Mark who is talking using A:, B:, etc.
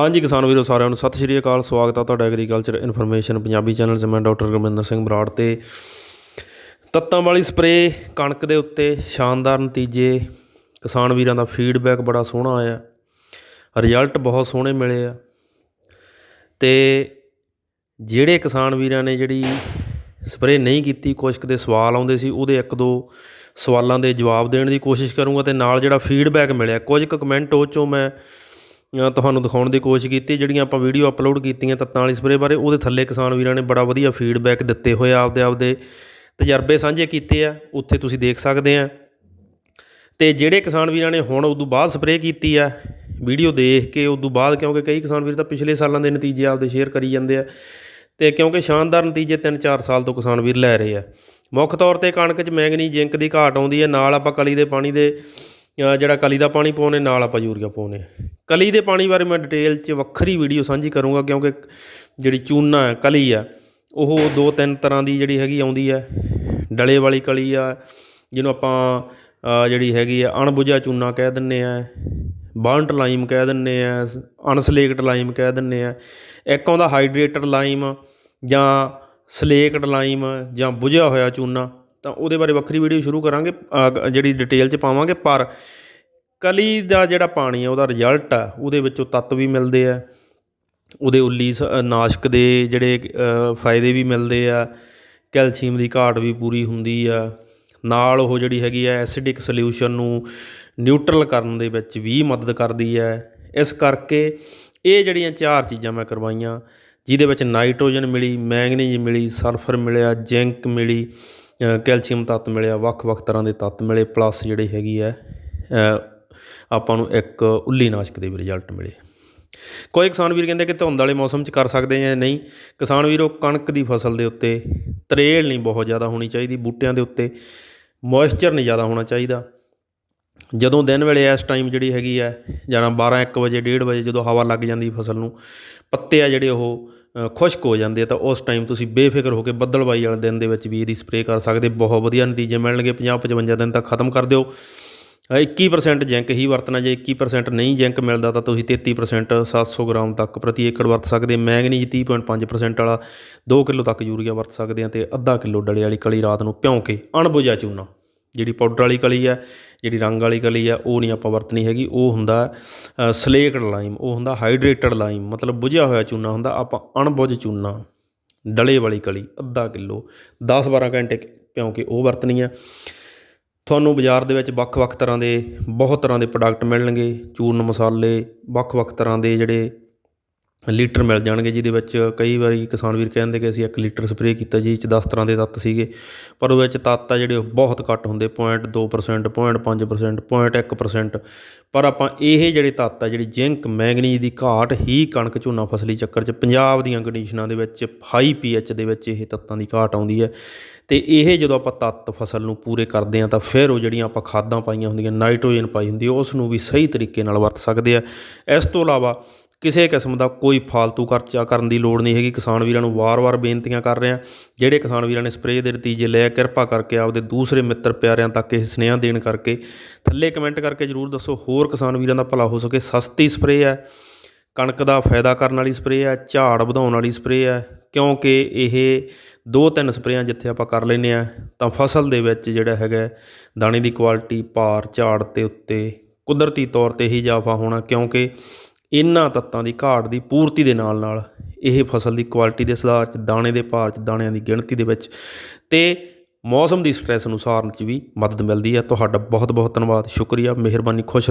A: ਹਾਂਜੀ ਕਿਸਾਨ ਵੀਰੋ ਸਾਰਿਆਂ ਨੂੰ ਸਤਿ ਸ਼੍ਰੀ ਅਕਾਲ, ਸਵਾਗਤ ਆ ਤੁਹਾਡਾ ਐਗਰੀਕਲਚਰ ਇਨਫੋਰਮੇਸ਼ਨ ਪੰਜਾਬੀ ਚੈਨਲ 'ਤੇ ਮੈਂ ਡਾਕਟਰ ਗੁਰਮਿੰਦਰ ਸਿੰਘ ਬਰਾੜ ਤੇ। ਤੱਤਾਂ ਵਾਲੀ ਸਪਰੇਅ ਕਣਕ ਦੇ ਉੱਤੇ, ਸ਼ਾਨਦਾਰ ਨਤੀਜੇ, ਕਿਸਾਨ ਵੀਰਾਂ ਦਾ ਫੀਡਬੈਕ ਬੜਾ ਸੋਹਣਾ ਆਇਆ। ਰਿਜ਼ਲਟ ਬਹੁਤ ਸੋਹਣੇ ਮਿਲੇ ਆ। ਤੇ ਜਿਹੜੇ ਕਿਸਾਨ ਵੀਰਾਂ ਨੇ ਜਿਹੜੀ ਸਪਰੇਅ ਨਹੀਂ ਕੀਤੀ, ਕੁਛ ਕੁ ਸਵਾਲ ਆਉਂਦੇ ਸੀ, ਉਹਦੇ ਇੱਕ ਦੋ ਸਵਾਲਾਂ ਦੇ ਜਵਾਬ ਦੇਣ ਦੀ ਕੋਸ਼ਿਸ਼ ਕਰੂੰਗਾ ਤੇ ਨਾਲ ਜਿਹੜਾ ਫੀਡਬੈਕ ਮਿਲਿਆ, ਕੁਝ ਕੁ ਕਮੈਂਟ ਉਹ 'ਚੋਂ ਮੈਂ ਤੁਹਾਨੂੰ ਦਿਖਾਉਣ ਦੀ ਕੋਸ਼ਿਸ਼ ਕੀਤੀ, ਜਿਹੜੀਆਂ ਆਪਾਂ ਵੀਡੀਓ ਅਪਲੋਡ ਕੀਤੀਆਂ ਤੱਤਾਂ ਵਾਲੀ ਸਪਰੇਅ ਬਾਰੇ, ਉਹਦੇ ਥੱਲੇ ਕਿਸਾਨ ਵੀਰਾਂ ਨੇ ਬੜਾ ਵਧੀਆ ਫੀਡਬੈਕ ਦਿੱਤੇ ਹੋਏ ਆ ਆਪਦੇ ਆਪਦੇ ਤਜਰਬੇ ਸਾਂਝੇ ਕੀਤੇ ਆ, ਉੱਥੇ ਤੁਸੀਂ ਦੇਖ ਸਕਦੇ ਆ। ਤੇ ਜਿਹੜੇ ਕਿਸਾਨ ਵੀਰਾਂ ਨੇ ਹੁਣ ਉਦੋਂ ਬਾਅਦ ਸਪਰੇਅ ਕੀਤੀ ਆ ਵੀਡੀਓ ਦੇਖ ਕੇ ਉਦੋਂ ਬਾਅਦ, ਕਿਉਂਕਿ ਕਈ ਕਿਸਾਨ ਵੀਰ ਤਾਂ ਪਿਛਲੇ ਸਾਲਾਂ ਦੇ ਨਤੀਜੇ ਆਪਦੇ ਸ਼ੇਅਰ ਕਰੀ ਜਾਂਦੇ ਆ, ਤੇ ਕਿਉਂਕਿ ਸ਼ਾਨਦਾਰ ਨਤੀਜੇ 3-4 ਸਾਲ ਤੋਂ ਕਿਸਾਨ ਵੀਰ ਲੈ ਰਹੇ ਆ। ਮੁੱਖ ਤੌਰ ਤੇ ਕਣਕ 'ਚ ਮੈਂਗਨੀ, ਜ਼ਿੰਕ ਦੀ ਘਾਟ ਆਉਂਦੀ ਹੈ ਨਾਲ ਆਪਾਂ ਕਲੀ ਦੇ ਪਾਣੀ ਦੇ ਜਿਹੜਾ ਕਲੀ ਦਾ ਪਾਣੀ ਪਾਉਂਦੇ, ਨਾਲ ਆਪਾਂ ਯੂਰੀਆ ਪਾਉਨੇ ਕਲੀ ਦੇ ਪਾਣੀ ਬਾਰੇ ਮੈਂ ਡਿਟੇਲ 'ਚ ਵੱਖਰੀ ਵੀਡੀਓ ਸਾਂਝੀ ਕਰੂੰਗਾ ਕਿਉਂਕਿ ਜਿਹੜੀ ਚੂਨਾ ਹੈ, ਕਲੀ ਆ, ਉਹ ਦੋ ਤਿੰਨ ਤਰ੍ਹਾਂ ਦੀ ਜਿਹੜੀ ਹੈਗੀ ਆਉਂਦੀ ਹੈ। ਡਲੇ ਵਾਲੀ ਕਲੀ ਆ, ਜਿਹਨੂੰ ਆਪਾਂ ਜਿਹੜੀ ਹੈਗੀ ਆ ਅਣਬੁਝਿਆ ਚੂਨਾ ਕਹਿ ਦਿੰਨੇ ਆ ਬਾਂਟ ਲਾਈਮ ਕਹਿ ਦਿੰਨੇ ਆ, ਅਨਸਲੇਕਟ ਲਾਈਮ ਕਹਿ ਦਿੰਨੇ ਆ। ਇੱਕ ਆਉਂਦਾ ਹਾਈਡਰੇਟਡ ਲਾਈਮ ਜਾਂ ਸਲੇਕਡ ਲਾਈਮ ਜਾਂ ਬੁਝਿਆ ਹੋਇਆ ਚੂਨਾ। ਤਾਂ ਉਹਦੇ ਬਾਰੇ ਵੱਖਰੀ ਵੀਡੀਓ ਸ਼ੁਰੂ ਕਰਾਂਗੇ ਜਿਹੜੀ ਡਿਟੇਲ 'ਚ ਪਾਵਾਂਗੇ, ਪਰ ਕਲੀ ਦਾ ਜਿਹੜਾ ਪਾਣੀ ਆ, ਉਹਦਾ ਰਿਜ਼ਲਟ ਆ, ਉਹਦੇ ਵਿੱਚੋਂ ਤੱਤ ਵੀ ਮਿਲਦੇ ਆ, ਉਹਦੇ ਉੱਲੀ ਸ- ਨਾਸ਼ਕ ਦੇ ਜਿਹੜੇ ਫਾਇਦੇ ਵੀ ਮਿਲਦੇ ਆ, ਕੈਲਸ਼ੀਅਮ ਦੀ ਘਾਟ ਵੀ ਪੂਰੀ ਹੁੰਦੀ ਆ, ਨਾਲ ਉਹ ਜਿਹੜੀ ਹੈਗੀ ਆ ਐਸਿਡਿਕ ਸੋਲਿਊਸ਼ਨ ਨੂੰ ਨਿਊਟਰਲ ਕਰਨ ਦੇ ਵਿੱਚ ਵੀ ਮਦਦ ਕਰਦੀ ਹੈ ਇਸ ਕਰਕੇ ਇਹ ਜਿਹੜੀਆਂ ਚਾਰ ਚੀਜ਼ਾਂ ਮੈਂ ਕਰਵਾਈਆਂ, ਜਿਹਦੇ ਵਿੱਚ ਨਾਈਟ੍ਰੋਜਨ ਮਿਲੀ ਮੈਂਗਨੀਜ਼ ਮਿਲੀ ਸਲਫਰ ਮਿਲਿਆ ਜ਼ਿੰਕ ਮਿਲੀ ਕੈਲਸ਼ੀਅਮ ਤੱਤ ਮਿਲਿਆ ਵੱਖ-ਵੱਖ ਤਰ੍ਹਾਂ ਦੇ ਤੱਤ ਮਿਲੇ ਪਲੱਸ ਜਿਹੜੀ ਹੈਗੀ ਹੈ ਆਪਾਂ ਨੂੰ ਇੱਕ ਉੱਲੀ ਨਾਸ਼ਕ ਦੇ ਵੀ ਰਿਜ਼ਲਟ ਮਿਲੇ। ਕੋਈ ਕਿਸਾਨ ਵੀਰ ਕਹਿੰਦੇ ਕਿ ਧੁੰਦ ਵਾਲੇ ਮੌਸਮ 'ਚ ਕਰ ਸਕਦੇ ਜਾਂ ਨਹੀਂ? ਕਿਸਾਨ ਵੀਰੋ, ਕਣਕ ਦੀ ਫਸਲ ਦੇ ਉੱਤੇ ਤਰੇਲ ਨਹੀਂ ਬਹੁਤ ਜ਼ਿਆਦਾ ਹੋਣੀ ਚਾਹੀਦੀ, ਬੂਟਿਆਂ ਦੇ ਉੱਤੇ ਮੋਇਸਚਰ ਨਹੀਂ ਜ਼ਿਆਦਾ ਹੋਣਾ ਚਾਹੀਦਾ। ਜਦੋਂ ਦਿਨ ਵੇਲੇ ਇਸ ਟਾਈਮ ਜਿਹੜੀ ਹੈਗੀ ਹੈ ਜਾਂ 12 1 ਵਜੇ ਡੇਢ ਵਜੇ ਜਦੋਂ ਹਵਾ ਲੱਗ ਜਾਂਦੀ ਫਸਲ ਨੂੰ ਪੱਤੇ ਆ ਜਿਹੜੇ ਉਹ ਖੁਸ਼ਕ ਹੋ ਜਾਂਦੇ ਆ ਤਾਂ ਉਸ ਟਾਈਮ ਤੁਸੀਂ ਬੇਫਿਕਰ ਹੋ ਕੇ ਬੱਦਲਵਾਈ ਵਾਲੇ ਦਿਨ ਦੇ ਵਿੱਚ ਵੀ ਇਹਦੀ ਸਪਰੇਅ ਕਰ ਸਕਦੇ ਬਹੁਤ ਵਧੀਆ ਨਤੀਜੇ ਮਿਲਣਗੇ 50 55 ਦਿਨ ਤੱਕ ਖਤਮ ਕਰ ਦਿਓ। ਅ, 21% ਜਿੰਕ ਹੀ ਵਰਤਣਾ ਜੇ 21% ਨਹੀਂ ਜਿੰਕ ਮਿਲਦਾ ਤਾਂ ਤੁਸੀਂ 33% 700 ਗ੍ਰਾਮ ਤੱਕ ਪ੍ਰਤੀ ਏਕੜ ਵਰਤ ਸਕਦੇ ਮੈਂਗਨੀਜ਼ 30.5% ਵਾਲਾ 2 ਕਿਲੋ ਤੱਕ ਯੂਰੀਆ ਵਰਤ ਸਕਦੇ ਆ ਤੇ ਅੱਧਾ ਕਿਲੋ ਡਲੇ ਵਾਲੀ ਕਲੀ ਰਾਤ ਨੂੰ ਭਿਉਂ ਕੇ ਅਣਬੁਝਿਆ ਚੂਨਾ। ਜਿਹੜੀ ਪਾਊਡਰ ਵਾਲੀ ਕਲੀ ਆ, ਜਿਹੜੀ ਰੰਗ ਵਾਲੀ ਕਲੀ ਆ, ਉਹ ਨਹੀਂ ਆਪਾਂ ਵਰਤਣੀ ਹੈਗੀ, ਉਹ ਹੁੰਦਾ ਸਲੇਕਡ ਲਾਈਮ ਉਹ ਹੁੰਦਾ ਹਾਈਡਰੇਟਡ ਲਾਈਮ ਮਤਲਬ ਬੁਝਿਆ ਹੋਇਆ ਚੂਨਾ ਹੁੰਦਾ, ਆਪਾਂ ਅਣਬੁਝ ਚੂਨਾ, ਡਲੇ ਵਾਲੀ ਕਲੀ, ਅੱਧਾ ਕਿਲੋ 10-12 ਘੰਟੇ ਭਿਉਂ ਕੇ ਉਹ ਵਰਤਣੀ ਆ। ਤੁਹਾਨੂੰ ਬਾਜ਼ਾਰ ਦੇ ਵਿੱਚ ਵੱਖ-ਵੱਖ ਤਰ੍ਹਾਂ ਦੇ, ਬਹੁਤ ਤਰ੍ਹਾਂ ਦੇ ਪ੍ਰੋਡਕਟ ਮਿਲਣਗੇ, ਚੂਰਨ ਮਸਾਲੇ, ਵੱਖ-ਵੱਖ ਤਰ੍ਹਾਂ ਦੇ ਜਿਹੜੇ ਲੀਟਰ ਮਿਲ ਜਾਣਗੇ ਜਿਹਦੇ ਵਿੱਚ ਕਈ ਵਾਰੀ ਕਿਸਾਨ ਵੀਰ ਕਹਿੰਦੇ ਕਿ ਅਸੀਂ ਇੱਕ ਲੀਟਰ ਸਪਰੇਅ ਕੀਤਾ ਜੀ ਇਹ 'ਚ ਦਸ ਤਰ੍ਹਾਂ ਦੇ ਤੱਤ ਸੀਗੇ, ਪਰ ਉਹਦੇ ਵਿੱਚ ਤੱਤ ਆ ਜਿਹੜੇ ਉਹ ਬਹੁਤ ਘੱਟ ਹੁੰਦੇ 0.2% 0.5% 0.1% ਪਰ ਆਪਾਂ ਇਹ ਜਿਹੜੇ ਤੱਤ ਆ ਜਿਹੜੀ ਜ਼ਿੰਕ, ਮੈਂਗਨੀਜ਼ ਦੀ ਘਾਟ, ਹੀ ਕਣਕ ਝੋਨਾ ਫਸਲੀ ਚੱਕਰ 'ਚ ਪੰਜਾਬ ਦੀਆਂ ਕੰਡੀਸ਼ਨਾਂ ਦੇ ਵਿੱਚ ਹਾਈ ਪੀਐਚ ਦੇ ਵਿੱਚ ਇਹ ਤੱਤਾਂ ਦੀ ਘਾਟ ਆਉਂਦੀ ਹੈ। ਤੇ ਇਹ ਜਦੋਂ ਆਪਾਂ ਤੱਤ ਫਸਲ ਨੂੰ ਪੂਰੇ ਕਰਦੇ ਹਾਂ ਤਾਂ ਫਿਰ ਉਹ ਜਿਹੜੀਆਂ ਆਪਾਂ ਖਾਦਾਂ ਪਾਈਆਂ ਹੁੰਦੀਆਂ, ਨਾਈਟ੍ਰੋਜਨ ਪਾਈ ਹੁੰਦੀ ਉਸ ਨੂੰ ਵੀ ਸਹੀ ਤਰੀਕੇ ਨਾਲ ਵਰਤ ਸਕਦੇ ਆ। ਇਸ ਤੋਂ ਇਲਾਵਾ ਕਿਸੇ ਕਿਸਮ ਦਾ ਕੋਈ ਫਾਲਤੂ ਖਰਚਾ ਕਰਨ ਦੀ ਲੋੜ ਨਹੀਂ ਹੈਗੀ। ਕਿਸਾਨ ਵੀਰਾਂ ਨੂੰ ਵਾਰ-ਵਾਰ ਬੇਨਤੀਆਂ ਕਰ ਰਿਹਾ। ਜਿਹੜੇ ਕਿਸਾਨ ਵੀਰਾਂ ਨੇ ਸਪਰੇਅ ਦੇ ਨਤੀਜੇ ਲਏ ਕਿਰਪਾ ਕਰਕੇ ਆਪਦੇ ਦੂਸਰੇ ਮਿੱਤਰ ਪਿਆਰਿਆਂ ਤੱਕ ਇਹ ਸੁਨੇਹਾ ਦੇਣ ਕਰਕੇ ਥੱਲੇ ਕਮੈਂਟ ਕਰਕੇ ਜਰੂਰ ਦੱਸੋ, ਹੋਰ ਕਿਸਾਨ ਵੀਰਾਂ ਦਾ ਭਲਾ ਹੋ ਸਕੇ। ਸਸਤੀ ਸਪਰੇਅ ਹੈ, ਕਣਕ ਦਾ ਫਾਇਦਾ ਕਰਨ ਵਾਲੀ ਸਪਰੇਅ ਹੈ, ਝਾੜ ਵਧਾਉਣ ਵਾਲੀ ਸਪਰੇਅ ਹੈ, ਕਿਉਂਕਿ ਇਹ ਦੋ ਤਿੰਨ ਸਪਰੇਆਂ ਜਿੱਥੇ ਆਪਾਂ ਕਰ ਲੈਨੇ ਆ ਤਾਂ ਫਸਲ ਦੇ ਵਿੱਚ ਜਿਹੜਾ ਹੈਗਾ ਦਾਣੇ ਦੀ ਕੁਆਲਿਟੀ, ਭਾਰ, ਝਾੜ ਤੇ ਉੱਤੇ ਕੁਦਰਤੀ ਤੌਰ ਤੇ ਹੀ ਇਜ਼ਾਫਾ ਹੋਣਾ, ਕਿਉਂਕਿ ਇਹਨਾਂ ਤੱਤਾਂ ਦੀ ਘਾਟ ਦੀ ਪੂਰਤੀ ਦੇ ਨਾਲ ਨਾਲ ਇਹ ਫਸਲ ਦੀ ਕੁਆਲਿਟੀ ਦੇ ਸੁਧਾਰ ਚ, ਦਾਣੇ ਦੇ ਭਾਰ ਚ, ਦਾਣਿਆਂ ਦੀ ਗਿਣਤੀ ਦੇ ਵਿੱਚ ਅਤੇ ਮੌਸਮ ਦੀ ਸਟਰੈੱਸ ਨੂੰ ਸਾਰਨ ਚ ਵੀ ਮਦਦ ਮਿਲਦੀ ਹੈ ਤੁਹਾਡਾ ਬਹੁਤ ਬਹੁਤ ਧੰਨਵਾਦ, ਸ਼ੁਕਰੀਆ, ਮਿਹਰਬਾਨੀ, ਖੁਸ਼ ਰਹੋ।